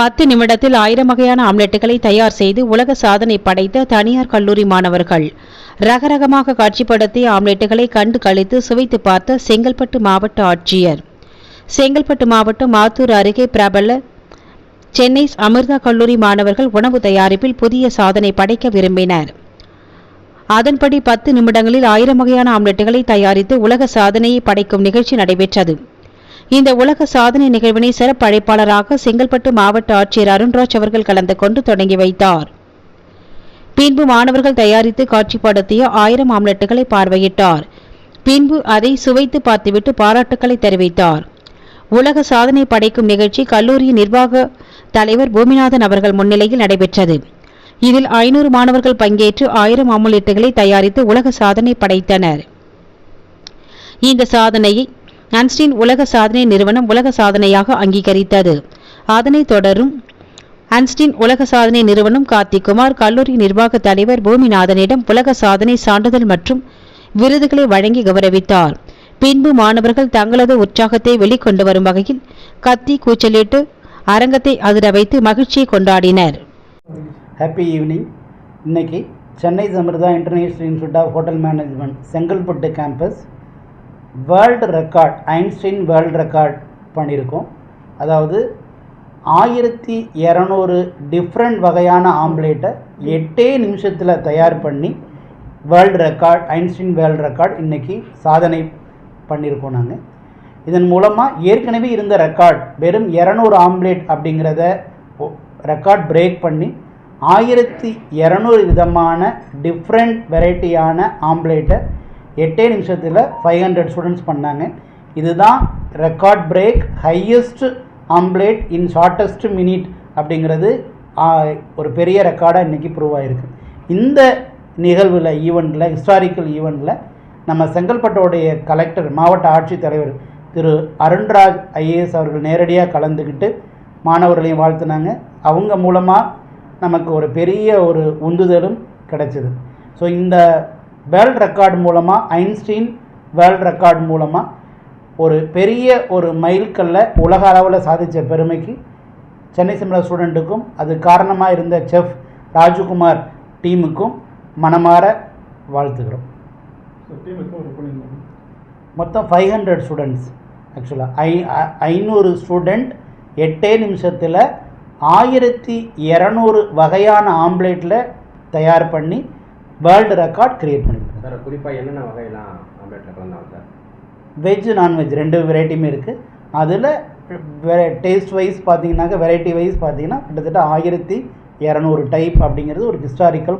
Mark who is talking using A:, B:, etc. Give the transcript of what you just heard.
A: பத்து நிமிடத்தில் ஆயிரம் வகையான ஆம்லெட்டுகளை தயார் செய்து உலக சாதனை படைத்த தனியார் கல்லூரி மாணவர்கள். ரகரகமாக காட்சிப்படுத்திய ஆம்லெட்டுகளை கண்டு கழித்து சுவைத்து பார்த்த செங்கல்பட்டு மாவட்ட ஆட்சியர். செங்கல்பட்டு மாவட்டம் மாத்தூர் அருகே பிரபல சென்னை அமிர்தா கல்லூரி மாணவர்கள் உணவு தயாரிப்பில் புதிய சாதனை படைக்க விரும்பினர். அதன்படி பத்து நிமிடங்களில் ஆயிரம் வகையான ஆம்லெட்டுகளை தயாரித்து உலக சாதனையை படைக்கும் நிகழ்ச்சி நடைபெற்றது. இந்த உலக சாதனை நிகழ்வினை சிறப்பு அழைப்பாளராக செங்கல்பட்டு மாவட்ட ஆட்சியர் அருண்ராஜ் அவர்கள் கலந்து கொண்டு தொடங்கி வைத்தார். பின்பு மாணவர்கள் தயாரித்து காட்சிப்படுத்திய ஆயிரம் ஆம்லெட்டுகளை பார்வையிட்டார். பின்பு அதை சுவைத்து பார்த்துவிட்டு பாராட்டுக்களை தெரிவித்தார். உலக சாதனை படைக்கும் நிகழ்ச்சி கல்லூரியின் நிர்வாக தலைவர் பூமிநாதன் அவர்கள் முன்னிலையில் நடைபெற்றது. இதில் ஐநூறு மாணவர்கள் பங்கேற்று ஆயிரம் ஆம்லெட்டுகளை தயாரித்து உலக சாதனை படைத்தனர். இந்த சாதனையை அன்ஸ்டீன் உலக சாதனை நிறுவனம் உலக சாதனையாக அங்கீகரித்தது. அதனைத் தொடரும் அன்ஸ்டின் உலக சாதனை நிறுவனம் கார்த்திகுமார் கல்லூரி நிர்வாக தலைவர் பூமிநாதனிடம் உலக சாதனை சான்றிதழ் மற்றும் விருதுகளை வழங்கி கௌரவித்தார். பின்பு மாணவர்கள் தங்களது உற்சாகத்தை வெளிக்கொண்டு வரும் வகையில் கத்தி கூச்சலிட்டு அரங்கத்தை அதிர வைத்து மகிழ்ச்சியை கொண்டாடினர்.
B: ஹாப்பி ஈவினிங் இன்னைக்கு Chennai Samirtha international institute of hotel management Chengalpattu campus world record Einstein world record பண்ணியிருக்கோம். அதாவது ஆயிரத்தி இரநூறு டிஃப்ரெண்ட் வகையான ஆம்லேட்டை எட்டே நிமிஷத்தில் தயார் பண்ணி world record Einstein world record இன்றைக்கி சாதனை பண்ணியிருக்கோம் நாங்கள் இதன் மூலமாக ஏற்கனவே இருந்த ரெக்கார்ட் வெறும் இரநூறு ஆம்லேட் அப்படிங்கிறத ரெக்கார்ட் பிரேக் பண்ணி ஆயிரத்தி இரநூறு விதமான டிஃப்ரெண்ட் வெரைட்டியான ஆம்லேட்டை எட்டே நிமிஷத்தில் ஃபைவ் ஹண்ட்ரட் ஸ்டூடெண்ட்ஸ் பண்ணாங்க. இதுதான் record break highest omelette in shortest minute அப்படிங்கிறது ஒரு பெரிய ரெக்கார்டாக இன்றைக்கி ப்ரூவ் ஆகிருக்கு இந்த நிகழ்வில் ஈவெண்ட்டில் ஹிஸ்டாரிக்கல் ஈவெண்ட்டில் நம்ம செங்கல்பட்டோடைய கலெக்டர் மாவட்ட ஆட்சித்தலைவர் திரு அருண்ராஜ் ஐஏஎஸ் அவர்கள் நேரடியாக கலந்துக்கிட்டு மாணவர்களையும் வாழ்த்துனாங்க. அவங்க மூலமாக நமக்கு ஒரு பெரிய ஒரு உந்துதலும் கிடைச்சிது. ஸோ இந்த வேர்ல்ட் ரெக்கார்ட் மூலமாக ஐன்ஸ்டீன் வேர்ல்ட் ரெக்கார்ட் மூலமாக ஒரு பெரிய ஒரு மைல்கல்ல உலக அளவில் சாதித்த பெருமைக்கு சென்னை சிம்லா ஸ்டூடெண்ட்டுக்கும் அது காரணமாக இருந்த செஃப் ராஜகுமார் டீமுக்கும் மனமார வாழ்த்துக்கிறோம் மொத்தம் ஃபைவ் ஹண்ட்ரட் ஸ்டூடெண்ட்ஸ் ஆக்சுவலாக ஐ- ஐநூறு ஸ்டூடெண்ட் எட்டே நிமிஷத்தில் ஆயிரத்தி இரநூறு வகையான ஆம்லேட்டில் தயார் பண்ணி வேர்ல்டு ரெக்கார்ட் கிரியேட் பண்ணியிருக்காங்க
C: சார் குறிப்பாக என்னென்ன வகையெல்லாம் ஆம்லெட்டில் கலந்தாங்க சார்?
B: வெஜ் நான்வெஜ் ரெண்டு வெரைட்டியுமே இருக்குது அதில் டேஸ்ட் வைஸ் பார்த்தீங்கன்னாக்க வெரைட்டி வைஸ் பார்த்தீங்கன்னா கிட்டத்தட்ட ஆயிரத்தி இரநூறு டைப் அப்படிங்கிறது ஒரு ஹிஸ்டாரிக்கல்